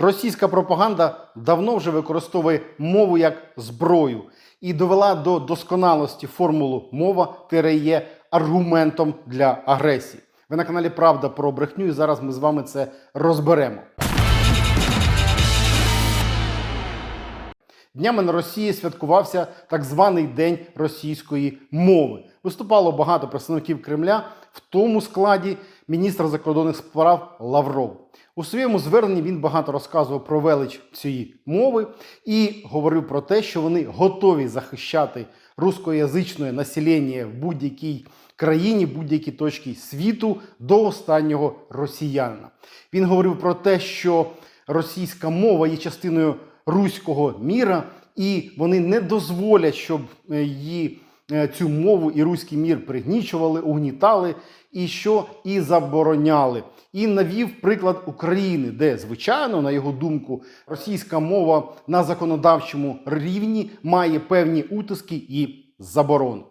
Російська пропаганда давно вже використовує мову як зброю і довела до досконалості формулу мова є аргументом для агресії. Ви на каналі Правда про брехню, і зараз ми з вами це розберемо. Днями на Росії святкувався так званий День російської мови. Виступало багато представників Кремля, в тому складі міністр закордонних справ Лавров. У своєму зверненні він багато розказував про велич цієї мови і говорив про те, що вони готові захищати рускоязичне населення в будь-якій країні, будь-якій точці світу до останнього росіянина. Він говорив про те, що російська мова є частиною руського міра, і вони не дозволять, щоб е, її цю мову і руський мір пригнічували, угнітали і що і забороняли. І навів приклад України, де, звичайно, на його думку, російська мова на законодавчому рівні має певні утиски і заборони.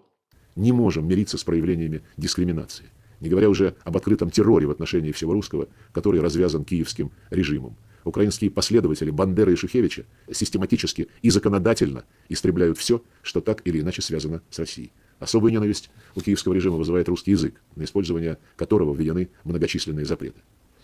не можем мириться с проявлениями дискриминации, не говоря уже об открытом терроре в отношении всего русского, который развязан киевским режимом. Украинские последователи Бандеры и Шухевича систематически и законодательно истребляют все, что так или иначе связано с Россией. Особую ненависть у киевского режима вызывает русский язык, на использование которого введены многочисленные запреты.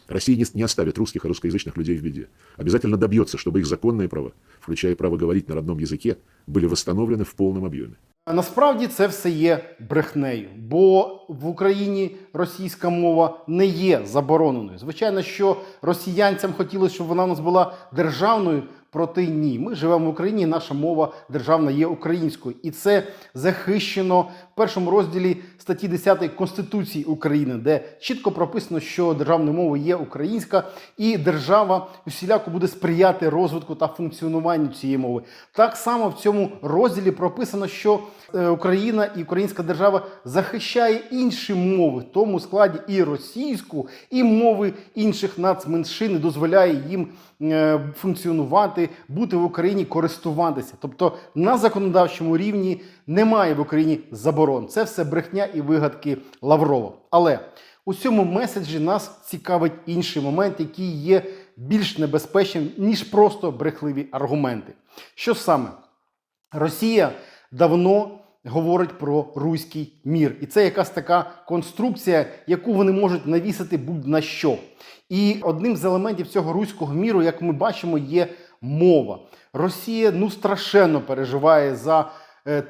Россия не, оставит русских и русскоязычных людей в беде. Обязательно добьется, чтобы их законные права, включая право говорить на родном языке, были восстановлены в полном объеме. Насправді це все є брехнею, бо в Україні російська мова не є забороненою. Звичайно, що росіянцям хотілося, щоб вона у нас була державною, проте ні. Ми живемо в Україні, наша мова державна є українською, і це захищено першому розділі статті 10 Конституції України, де чітко прописано, що державною мовою є українська, і держава усіляко буде сприяти розвитку та функціонуванню цієї мови. Так само в цьому розділі прописано, що е, Україна і Українська держава захищає інші мови, в тому складі і російську, і мови інших нацменшин, і дозволяє їм е, функціонувати, бути в Україні, користуватися. Тобто на законодавчому рівні немає в Україні заборон. Це все брехня і вигадки Лаврова. Але у цьому меседжі нас цікавить інший момент, який є більш небезпечним, ніж просто брехливі аргументи. Що саме? Росія давно говорить про руський мір, і це якась така конструкція, яку вони можуть навісити будь-на що. І одним з елементів цього руського міру, як ми бачимо, є мова. Росія ну страшенно переживає за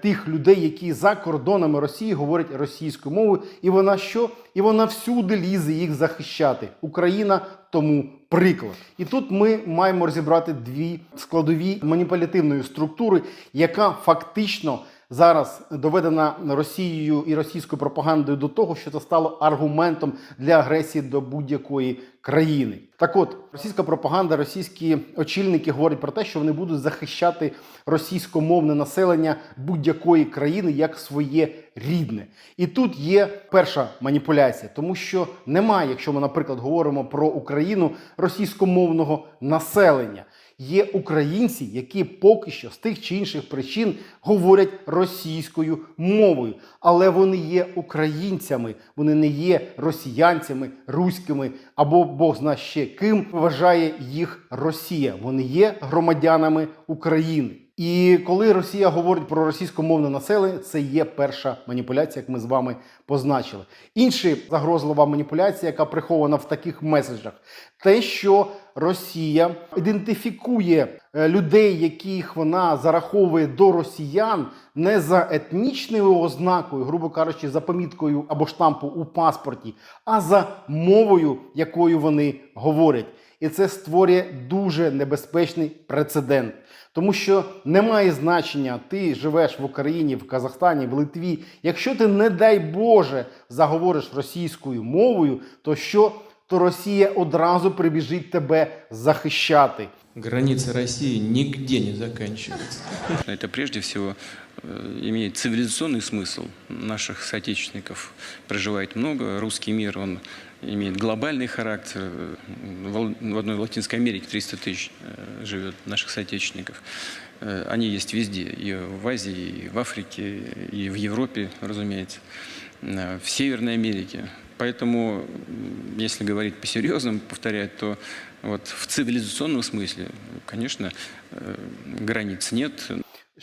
тих людей, які за кордонами Росії говорять російською мовою, і вона що? І вона всюди лізе їх захищати. Україна тому приклад. І тут ми маємо розібрати дві складові маніпулятивної структури, яка фактично зараз доведена Росією і російською пропагандою до того, що це стало аргументом для агресії до будь-якої країни. Так от, російська пропаганда, російські очільники говорять про те, що вони будуть захищати російськомовне населення будь-якої країни як своє рідне. І тут є перша маніпуляція, тому що немає, якщо ми, наприклад, говоримо про Україну російськомовного населення. Є українці, які поки що з тих чи інших причин говорять російською мовою, але вони є українцями, вони не є росіянцями, руськими або Бог зна ще ким вважає їх Росія. Вони є громадянами України. І коли Росія говорить про російськомовне населення, це є перша маніпуляція, як ми з вами позначили. Інша загрозлива маніпуляція, яка прихована в таких меседжах, те, що Росія ідентифікує е, людей, яких вона зараховує до росіян, не за етнічною ознакою, грубо кажучи, за поміткою або штампу у паспорті, а за мовою, якою вони говорять. І це створює дуже небезпечний прецедент. Тому що немає значення, ти живеш в Україні, в Казахстані, в Литві. Якщо ти, не дай Боже, заговориш російською мовою, то що? То Росія одразу прибіжить тебе захищати. Граница России нигде не заканчивается. Это прежде всего э, имеет цивилизационный смысл. Наших соотечественников проживает много. Русский мир, он имеет глобальный характер. В одной Латинской Америке 300 тысяч э, живет наших соотечественников. Э, Они есть везде, и в Азии, и в Африке, и в Европе, разумеется, э, в Северной Америке. Поэтому, если говорить по-серьезному, повторять, то вот в цивилизационном смысле, конечно, границ нет.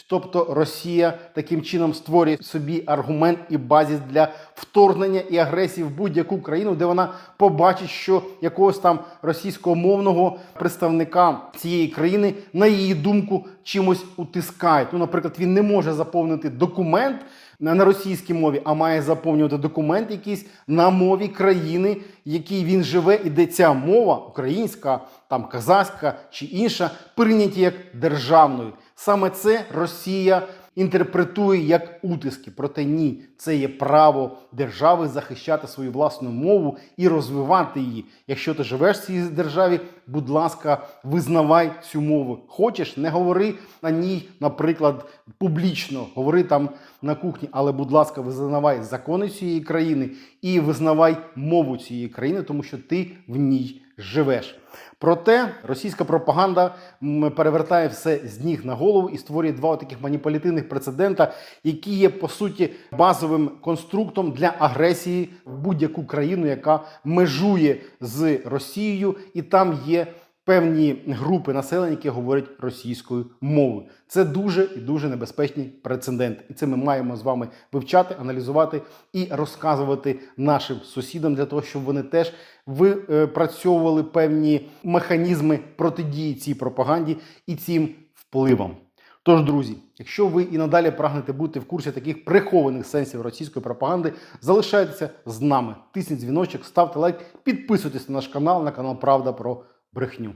Тобто Росія таким чином створює собі аргумент і базіс для вторгнення і агресії в будь-яку країну, де вона побачить, що якогось там російськомовного представника цієї країни, на її думку, чимось утискають. Ну, наприклад, він не може заповнити документ на російській мові, а має заповнювати документ якийсь на мові країни, якій він живе, і де ця мова українська, там казахська чи інша, прийняті як державною. Саме це Росія інтерпретує як утиски. Проте ні, це є право держави захищати свою власну мову і розвивати її. Якщо ти живеш в цій державі, будь ласка, визнавай цю мову. Хочеш, не говори на ній, наприклад, публічно, говори там на кухні, але, будь ласка, визнавай закони цієї країни і визнавай мову цієї країни, тому що ти в ній живеш. Проте російська пропаганда перевертає все з ніг на голову і створює два таких маніпулятивних прецедента, які є по суті базовим конструктом для агресії в будь-яку країну, яка межує з Росією, і там є певні групи населення, які говорять російською мовою. Це дуже і дуже небезпечний прецедент. І це ми маємо з вами вивчати, аналізувати і розказувати нашим сусідам для того, щоб вони теж випрацьовували певні механізми протидії цій пропаганді і цим впливам. Тож, друзі, якщо ви і надалі прагнете бути в курсі таких прихованих сенсів російської пропаганди, залишайтеся з нами. Тисніть дзвіночок, ставте лайк, підписуйтесь на наш канал, на канал Правда про брехню.